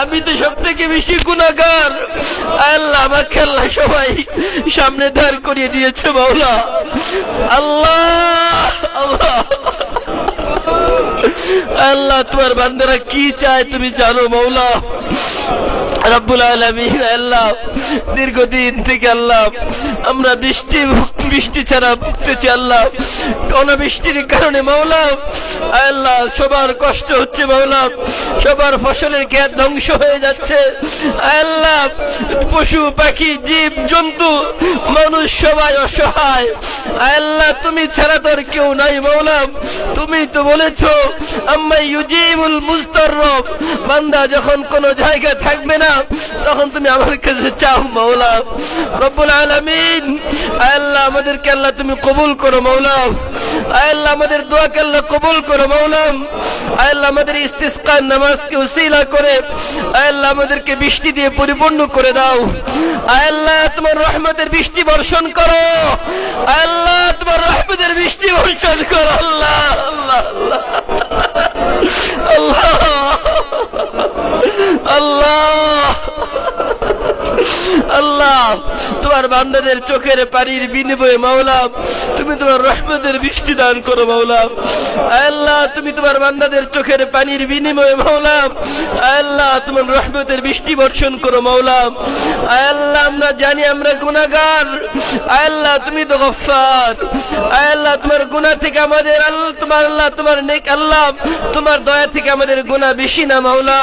আমি তো সব থেকে বেশি গুণাগার আল্লাহ আমার আল্লাহ সবাই সামনে দাঁড় করিয়ে দিয়েছে, মাওলা। আল্লাহ আল্লাহ। আল্লাহ, তোমার বান্দারা কি চায় তুমি জানো মৌলা রব্বুল আলমিন, আল্লাহ, দীর্ঘদিন থেকে আল্লাহ আমরা বৃষ্টি বৃষ্টি ছাড়া ভুগতেছি আল্লাহ। অনাবৃষ্টির কারণে মাওলা আল্লাহ, সবার কষ্ট হচ্ছে মাওলা। সবার ফসলের ক্ষেত ধ্বংস হয়ে যাচ্ছে। আল্লাহ, পশু, পাখি, জীব, জন্তু, মানুষ সবাই অসহায়। আল্লাহ, তুমি ছাড়া তোর কেউ নাই মাওলা। তুমি তো বলেছ, আম্মা ইউজিবুল মুস্তাররব বান্দা যখন কোনো জায়গা থাকবে না, তখন তুমি আমার কাছে চাও মাওলা। রব্বুল আলামিন আল্লাহ, আমাদেরকে আল্লাহ তুমি কবুল করো, মাওলা। আল্লাহ, আমাদের দোয়াকে আল্লাহ কবুল করো, মাওলা। আল্লাহ, আমাদের ইস্তিসকা নামাজকে উসিলা করে আল্লাহ, আমাদেরকে বৃষ্টি দিয়ে পরিপূর্ণ করে দাও। আল্লাহ, তোমার রহমতের বৃষ্টি বর্ষণ করো। আল্লাহ, তোমার রহমতের বৃষ্টি বর্ষণ করো, আল্লাহ আল্লাহ আল্লাহ আল্লাহ আল্লাহ তোমার বান্দাদের চোখের পানির বিনিময়ে মাওলা, তুমি তোমার রহমতের বৃষ্টি দান করো মাওলা। আল্লাহ, তুমি তোমার বান্দাদের চোখের পানির বিনিময়ে মাওলা। আল্লাহ, তোমার রহমতের বৃষ্টি বর্ষণ করো মাওলা। আল্লাহ, আমরা জানি আমরা গুনাহগার। আল্লাহ, তুমি তো গফফার। আল্লাহ, তোমার গুনাহ থেকে আমাদের আল্লাহ তোমার আল্লাহ, তোমার নেক আল্লাহ। তোমার দয়া থেকে আমাদের গুনাহ বেশি না মাওলা।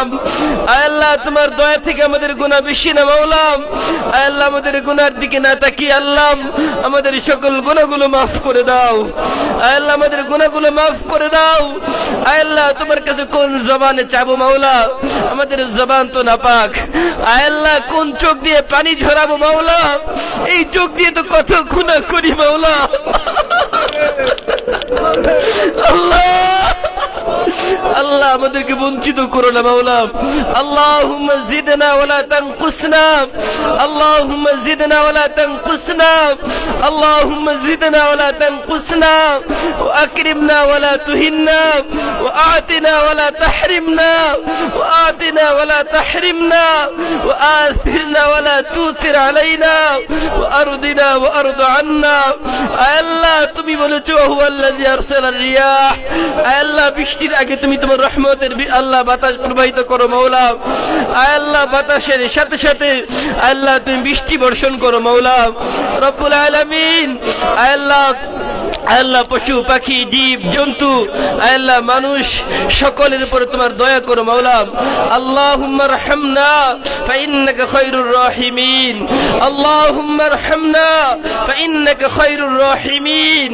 আল্লাহ, তোমার দয়া থেকে আমাদের গুনাহ বেশি না মাওলা। আল্লাহ, আমাদের গুনার দিকে না তাকিয়ে আল্লাহ, আমাদের সকল গুণাগুলো মাফ করে দাও। আল্লাহ, আমাদের গুণাগুলো মাফ করে দাও। আল্লাহ, তোমার কাছে কোন জবানে চাবো মাওলা? আমাদের জবান তো না পাক আল্লাহ, কোন চোখ দিয়ে পানি ঝরাবো মাওলা? এই চোখ দিয়ে তো কত গুণা করি মাওলা। আল্লাহ আমাদেরকে বঞ্চিত করো না মাওলা আল্লাহুম্মা জিদনা ওয়ালা তানকুসনা আল্লাহুম্মা জিদনা ওয়ালা তানকুসনা আল্লাহুম্মা জিদনা ওয়ালা তানকুসনা واكرمنا ولا تهنا واعطنا ولا تحرمنا واعطنا ولا تحرمنا واثرنا ولا تؤثر علينا وارضنا وارض عنا আল্লাহ তুমি বলেছো হুয়াল্লাযী আরসালার রিয়াহ আল্লাহ বৃষ্টির আগে তুমি তোমার রহমতের আল্লাহ বাতাস প্রবাহিত করো মৌলাম আয় আল্লাহ বাতাসের সাথে সাথে আল্লাহ তুমি বৃষ্টি বর্ষণ করো মৌলাম রব্বুল আলমিন, আয় আল্লাহ আল্লাহ পশু পাখি জীব জন্তু আল্লাহ মানুষ সকলের উপরে তোমার দয়া করো মাওলা আল্লাহুম্মা রহমনা ফাইন্নাকা খায়রুর রাহিমিন আল্লাহুম্মা রহমনা ফাইন্নাকা খায়রুর রাহিমিন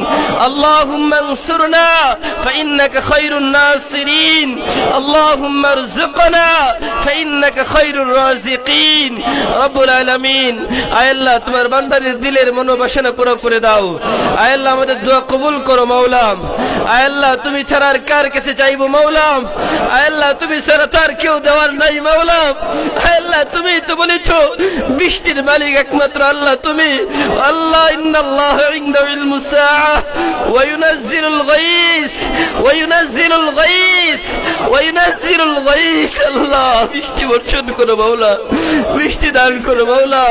আল্লাহুম্মা انصرنا فإنك خير الناصرين اللهم ارزقنا فإنك خير الرازقين رب العالمين আয় আল্লাহ তোমার বান্দাদের দিলের মনোবাসনা পুরো করে দাও আয় আল্লাহ আমাদের দোয়া কবুল করো মাওলাম। আল্লাহ, তুমি ছাড়া আর কার কাছে চাইব মাওলাম? আল্লাহ, তুমি ছাড়া তার কেউ দেওয়ার নাই মাওলাম। আল্লাহ, তুমি তো বলেছ, বৃষ্টির মালিক একমাত্র আল্লাহ তুমি। আল্লাহ, ইন্নাল্লাহ ইনদাহু ইলমুস সাআহ ওয়া ইউনাজ্জিলুল গাইস, ওয়া ইউনাজ্জিলুল গাইস, ওয়া ইউনাজ্জিলুল গাইস। আল্লাহ, বৃষ্টি বর্ষণ করো মাওলা বৃষ্টি দান করো মাওলা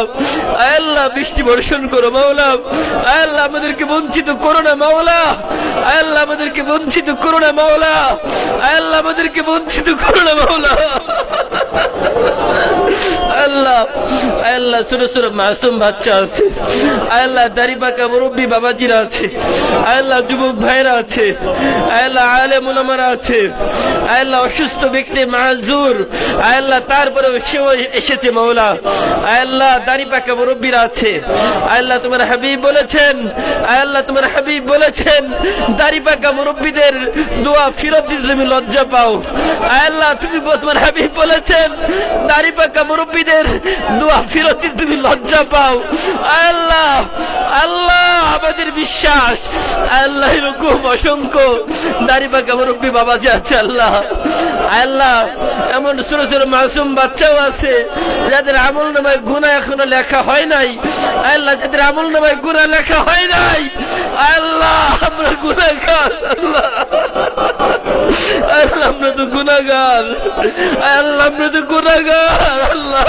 আল্লাহ, বৃষ্টি বর্ষণ করো মাওলা আল্লাহ, আমাদেরকে বঞ্চিত করো না মাওলা। আল্লাহ আমাদেরকে বঞ্চিত করো না মাওলা। আল্লাহ আমাদেরকে বঞ্চিত করো না মাওলা। আল্লাহ ছোট ছোট মাসুম বাচ্চা আছে। আল্লাহ, দাড়ি পাকা মুরব্বী বাবাজিরা আছে। আল্লাহ, যুবক ভাইরা আছে। আল্লাহ, আলেম উলামারা আছে। আল্লাহ, অসুস্থ ব্যক্তি আল্লাহ, তারপরে সেও এসেছে মৌলা আল্লাহ, দাড়ি পাকা মুরব্বীরা আছে। আল্লাহ, তোমার হাবিব বলেছেন। আল্লাহ, তোমার হাবিব বলেছেন, দাড়ি পাকা মুরব্বীদের দোয়া ফিরত দিতে তুমি লজ্জা পাও। আল্লাহ, তুমি তোমার হাবিব বলেছেন, দাড়ি পাকা মুরব্বীদের দোয়া ফিরত তুমি লজ্জা পাও। আল্লাহ আল্লাহ, আমাদের বিশ্বাস। আল্লাহ এরকম অসংখ্য দাড়ি পাকা মুরব্বী বাবাজি আছে, আল্লাহ। আল্লাহ, এমন ছোট ছোট মাসুম বাচ্চাও আছে, যাদের আমল নামায় গুণা এখনও লেখা হয় নাই। আল্লাহ, যাদের আমল নামায় গুণা লেখা হয় নাই। আল্লাহ, আমরা গুণাগার আল্লাহ। আমরা তো গুনাগার আল্লাহ, আমরা তো গুনাগার আল্লাহ।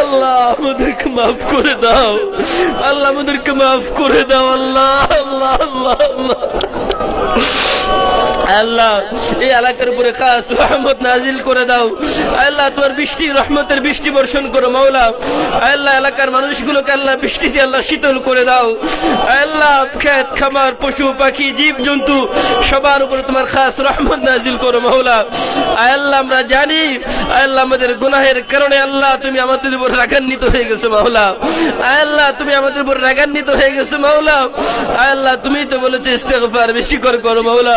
আল্লাহ, আমাদেরকে মাফ করে দাও। আল্লাহ, আমাদেরকে মাফ করে দাও, আল্লাহ আল্লাহ আল্লাহ আল্লাহ। আল্লাহ, এই এলাকার উপরে খাস রহমত নাজিল করে দাও। আল্লাহ, তোমার বৃষ্টি, রহমতের বৃষ্টি বর্ষণ করো, মাওলা। আল্লাহ, এলাকার মানুষগুলোকে আল্লাহ বৃষ্টি দিয়ে আল্লাহ শীতল করে দাও। আল্লাহ খেত খামার, পশু, পাখি জীব জন্তু সবার উপরে তোমার খাস রহমত নাজিল করো, মাওলা। আল্লাহ, আমরা জানি, আল্লাহ আমাদের গুনাহের কারণে আল্লাহ তুমি আমাদের উপর রাগান্বিত হয়ে গেছো, মাওলা। আল্লাহ তুমি আমাদের উপর রাগান্বিত হয়ে গেছো, মাওলা। আল্লাহ, তুমি তো বলেছ, ইস্তেগফার বেশি করে করো, মাওলা।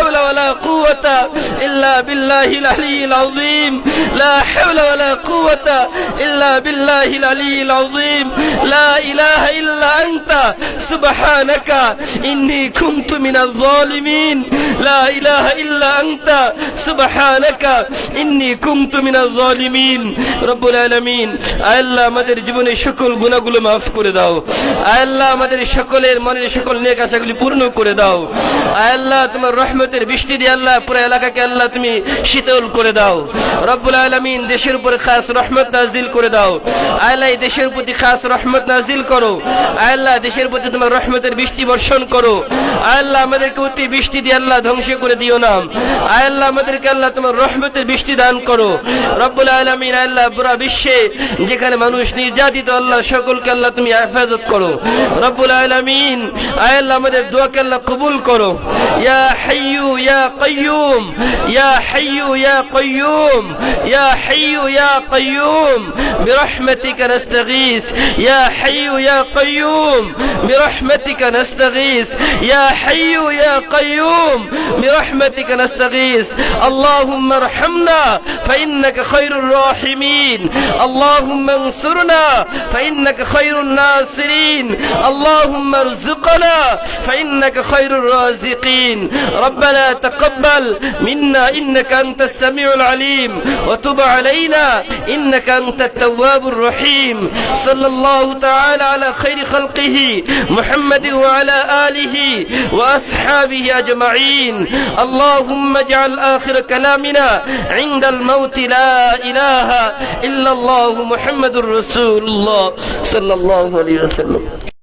ولا قوة إلا بالله العلي العظيم لا حول ولا قوة إلا بالله العلي العظيم لا إله إلا أنت سبحانك إني كنت من الظالمين لا إله إلا أنت سبحانك إني كنت من الظالمين رب العالمين আল্লাহ আমাদের জীবনের সকল গুণাগুলো মাফ করে দাও আল্লাহ আমাদের সকলের মনের সকল নেক আশাগুলি পূর্ণ করে দাও আল্লাহ তোমার রহমতের বৃষ্টি দিয়ে আল্লাহ পুরো এলাকাকে আল্লাহ তুমি শীতল করে দাও, রব্বুল আলমিন দেশের উপরে খাস রহমত নাজিল করে দাও। আল্লাহ দেশের প্রতি খাস রহমত নাজিল করো। আল্লাহ দেশের প্রতি তোমার রহমতের বৃষ্টি বর্ষণ করো। আল্লাহ আমাদেরকে অতি বৃষ্টি দিয়ে আল্লাহ ধ্বংস করে দিও না। আল্লাহ আমাদেরকে আল্লাহ তোমার রহমতের বৃষ্টি দান করো। রব্বুল আলমিন আল্লাহ পুরা বিশ্বে যেখানে মানুষ নির্যাতিত, আল্লাহ সকলকে আল্লাহ তুমি হেফাজত করো। রব্বুল আলমিন, আল্লাহ আমাদের দোয়াকে আল্লাহ কবুল করো। ইয়া হাইয়ু, ইয়া قيوم. يا حي يا قيوم. يا حي يا قيوم. برحمتك نستغيث. يا حي يا قيوم. برحمتك نستغيث. يا حي يا قيوم. برحمتك نستغيث. اللهم ارحمنا فإنك خير الراحمين. اللهم انصرنا فإنك خير الناصرين. اللهم ارزقنا فإنك خير الرازقين. ربنا تقبل تقبل منا إنك أنت السميع العليم وتب علينا إنك أنت التواب الرحيم صلى الله تعالى على خير خلقه محمد وعلى آله وأصحابه أجمعين اللهم اجعل آخر كلامنا عند الموت لا إله إلا الله محمد رسول الله صلى الله عليه وسلم